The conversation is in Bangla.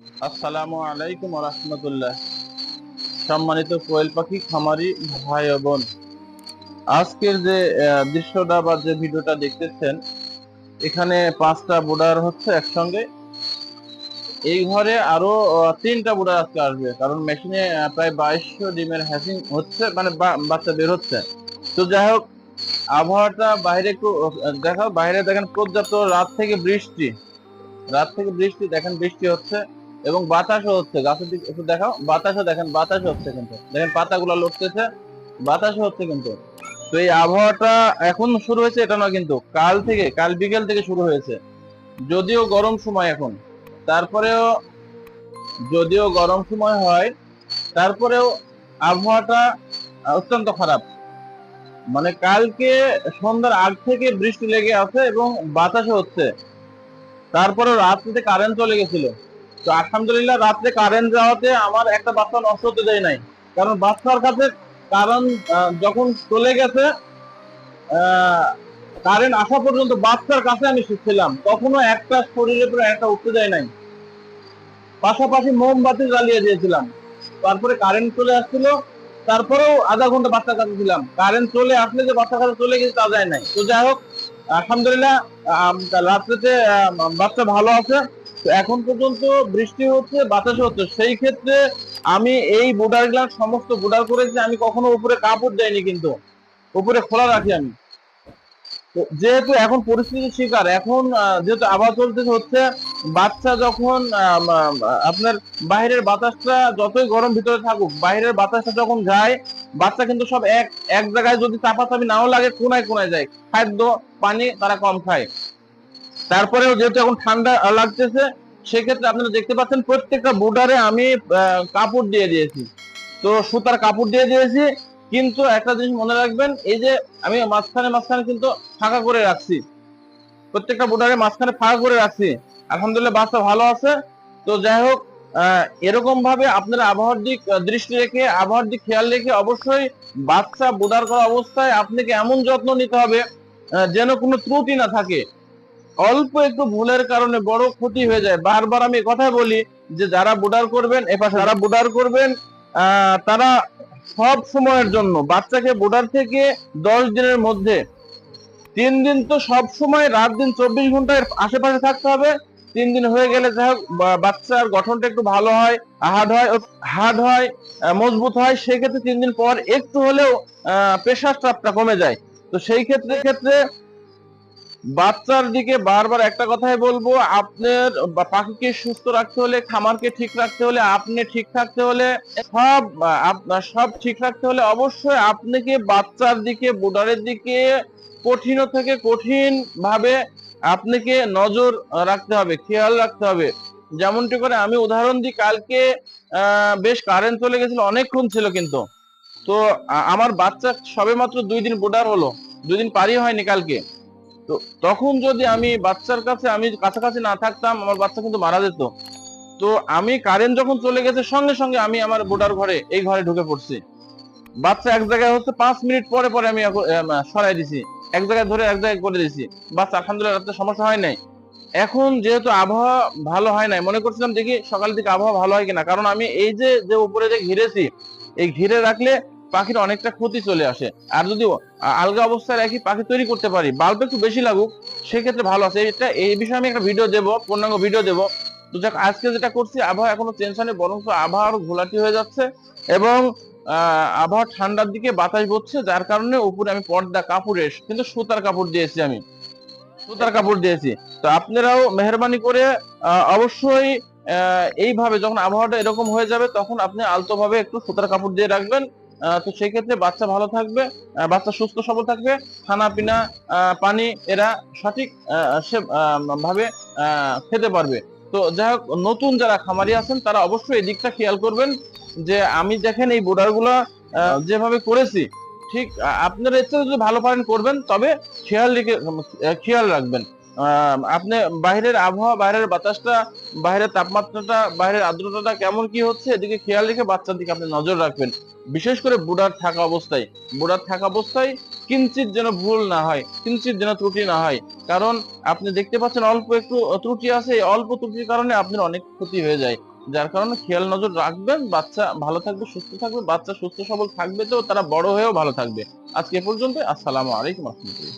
আসসালামু আলাইকুম রহমতুল্লাহ। সম্মানিত কোয়েল পাখি, খামারি ভাই বোন, আজকের যে দৃশ্যটা বা যে ভিডিওটা দেখতেছেন, এখানে পাঁচটা বুডার হচ্ছে একসঙ্গে। এই ঘরে আরও তিনটা বুডার আজকে আসবে, কারণ মেশিনে প্রায় বাইশশো ডিমের হ্যাচিং হচ্ছে মানে বাচ্চা বের হচ্ছে। তো যাই হোক, আবহাওয়াটা বাইরে একটু দেখো বাইরে দেখেন, পর্যাপ্ত রাত থেকে বৃষ্টি। রাত থেকে বৃষ্টি, দেখেন বৃষ্টি হচ্ছে। এবং বাতাসও হচ্ছে, গাছের দিকে একটু দেখাও, বাতাসও দেখেন বাতাস হচ্ছে কিন্তু। দেখেন পাতাগুলো লড়তেছে বাতাসও হচ্ছে কিন্তু। তো এই আবহাওয়াটা এখন শুরু হয়েছে, এটা নয় কিন্তু, কাল থেকে, কাল বিকেল থেকে শুরু হয়েছে। যদিও গরম সময় এখন, তারপরেও যদিও গরম সময় হয়, তারপরেও আবহাওয়াটা অত্যন্ত খারাপ। মানে কালকে সন্ধ্যার আগ থেকে বৃষ্টি লেগে আছে এবং বাতাসও হচ্ছে। তারপরে রাত্রিতে কারেন্ট চলে গেছিল। তো আলহামদুলিল্লাহ রাত্রে কারেন্ট যাওয়াতে আমার একটা বাচ্চা নষ্ট হতে দেয় নাই। কারণ বাচ্চার কাছে কারণ যখন চলে গেছে কারেন্ট আসা পর্যন্ত বাচ্চার কাছে আমি ছিলাম। কখনো একটা শরীরের উপরে একটা উঠতে যায় নাই। পাশাপাশি মোমবাতি জ্বালিয়ে দিয়েছিলাম। তারপরে কারেন্ট চলে আসছিল, তারপরেও আধা ঘণ্টা বাচ্চার কাছে ছিলাম। কারেন্ট চলে আসলে যে বাচ্চার কাছে চলে গেছে তা যায় নাই। তো যাই হোক, আলহামদুলিল্লাহ রাত্রেতে বাচ্চা ভালো আছে। এখন পর্যন্ত বৃষ্টি হচ্ছে বাতাস হচ্ছে। সেই ক্ষেত্রে আমি এই বুডার গ্লাস, সমস্ত বুডার করেছি, আমি কখনো উপরে কাপড় দেয়নি কিন্তু। উপরে খোলা রাখি আমি। যেহেতু এখন পরিস্থিতির শিকার, এখন যেহেতু আবার চলতে হচ্ছে, বাচ্চা যখন আপনার বাইরের বাতাসটা যতই গরম ভিতরে থাকুক বাইরের বাতাসটা যখন যায়, বাচ্চা কিন্তু সব এক এক জায়গায় যদি চাপাচাপি নাও লাগে, কোনায় কোনায় যায়। খাদ্য, পানি তারা কম খায়। তারপরেও যেহেতু এখন ঠান্ডা লাগতেছে, সেক্ষেত্রে আপনারা দেখতে পাচ্ছেন প্রত্যেকটা বুডারে আমি কাপড় দিয়ে দিয়েছি। তো সুতার কাপড় দিয়ে দিয়েছি, কিন্তু একটা জিনিস মনে রাখবেন, এই যে আমি মাঝখানে মাঝখানে কিন্তু ফাঁকা করে রাখছি। প্রত্যেকটা বুডারে মাঝখানে ফাঁকা করে রাখছি। আলহামদুলিল্লাহ বাচ্চা ভালো আছে। তো যাই হোক এরকম ভাবে আপনারা আবহাওয়ার দিক দৃষ্টি রেখে, আবহাওয়ার দিক খেয়াল রেখে অবশ্যই বাচ্চা বুডার করা অবস্থায় আপনাকে এমন যত্ন নিতে হবে যেন কোনো ত্রুটি না থাকে। অল্প একটু ভুলের কারণে বড় ক্ষতি হয়ে যায়। বারবার আমি কথা বলি যে যারা বুডার করবেন এপাশে যারা বুডার করবেন তারা সব সময়ের জন্য, বাচ্চাকে বুডার থেকে দশ দিনের মধ্যে। তিন দিন তো সব সময় রাত দিন চব্বিশ ঘণ্টার আশেপাশে থাকতে হবে। তিন দিন হয়ে গেলে যাই বাচ্চার গঠনটা একটু ভালো হয় হার্ড হয় হার্ড হয় মজবুত হয়, সেক্ষেত্রে তিন দিন পর একটু হলেও প্রেশার চাপটা কমে যায়। তো সেই ক্ষেত্রে ক্ষেত্রে বাচ্চার দিকে বারবার একটা কথাই বলব, আপনার পাখিকে সুস্থ রাখতে হলে, খামারকে ঠিক রাখতে হলে, আপনি ঠিক থাকতে হলে, সব, আপনার সব ঠিক রাখতে হলে অবশ্যই আপনাকে বাচ্চার দিকে, বুডারের দিকে কঠিন থেকে কঠিন ভাবে আপনাকে নজর রাখতে হবে, খেয়াল রাখতে হবে। যেমনটি করে আমি উদাহরণ দিই, কালকে বেশ কারেন্ট চলে গেছিল, অনেকক্ষণ ছিল কিন্তু। তো আমার বাচ্চা সবে মাত্র দুই দিন বুডার হলো, দুই দিন পারি হয়নি কালকে। তো তখন যদি আমি বাচ্চার কাছে আমি কাছাকাছি না থাকতাম, আমার বাচ্চা কিন্তু মারা যেত। তো আমি কারেন্ট যখন চলে গেছে, সঙ্গে সঙ্গে আমি আমার বোর্ডার ঘরে, এই ঘরে ঢুকে পড়ছি। বাচ্চা এক জায়গায় হচ্ছে পাঁচ মিনিট পরে পরে আমি সরাই দিছি। এক জায়গায় ধরে এক জায়গায় করে দিছি। বাচ্চা আলহামদুলিল্লাহ রাতে সমস্যা হয় নাই। এখন যেহেতু আবহাওয়া ভালো হয় নাই, মনে করছিলাম দেখি সকাল থেকে আবহাওয়া ভালো হয় কিনা, কারণ আমি এই যে যে উপরে যে ঘিরেছি, এই ঘিরে রাখলে পাখির অনেকটা ক্ষতি চলে আসে। আর যদি আলগা অবস্থায় রাখি, পাখি তৈরি করতে পারি, বাল্ব একটু বেশি লাগুক, সেক্ষেত্রে ভালো আছে। এটা, এই বিষয়ে আমি একটা ভিডিও দেবো, পূর্ণাঙ্গ ভিডিও দেবো। তো যাক, আজকে যেটা করছি, আবহাওয়া এখনও টেনশনে বরং আবহাওয়া ঘোলাটি হয়ে যাচ্ছে এবং আবহাওয়া ঠান্ডার দিকে বাতাস বচ্ছে, যার কারণে উপরে আমি পর্দা কাপড়ের কিন্তু সুতার কাপড় দিয়েছি আমি। সুতার কাপড় দিয়েছি। তো আপনারাও মেহরবানি করে অবশ্যই এইভাবে যখন আবহাওয়াটা এরকম হয়ে যাবে, তখন আপনি আলতোভাবে একটু সুতার কাপড় দিয়ে রাখবেন। তো সেই ক্ষেত্রে বাচ্চা ভালো থাকবে বাচ্চা সুস্থ সবল থাকবে, খানা পিনা পানি এরা সঠিক সে ভাবে খেতে পারবে। তো যাই হোক, নতুন যারা খামারি আছেন, তারা অবশ্যই এই দিকটা খেয়াল করবেন যে আমি দেখেন এই বোর্ডারগুলা যেভাবে করেছি, ঠিক আপনারা এর যদি ভালো পারেন করবেন, তবে খেয়াল রেখে খেয়াল রাখবেন। আপনি বাইরের আবহাওয়া, বাইরের বাতাসটা, বাইরের তাপমাত্রাটা, বাইরের আর্দ্রতাটা কেমন কি হচ্ছে, এদিকে খেয়াল রেখে বাচ্চার দিকে আপনি নজর রাখবেন। বিশেষ করে বুড়ার থাকা অবস্থায়। বুড়ার থাকা অবস্থায় কিঞ্চিত যেন ভুল না হয় কিঞ্চিত যেন ত্রুটি না হয়। কারণ আপনি দেখতে পাচ্ছেন অল্প একটু ত্রুটি আছে, এই অল্প ত্রুটির কারণে আপনার অনেক ক্ষতি হয়ে যায়। যার কারণে খেয়াল নজর রাখবেন, বাচ্চা ভালো থাকবে, সুস্থ থাকবে, বাচ্চা সুস্থ সবল থাকবে তো তারা বড় হয়েও ভালো থাকবে। আজকে পর্যন্ত আসসালামু আলাইকুম রহমতুল্লাহ।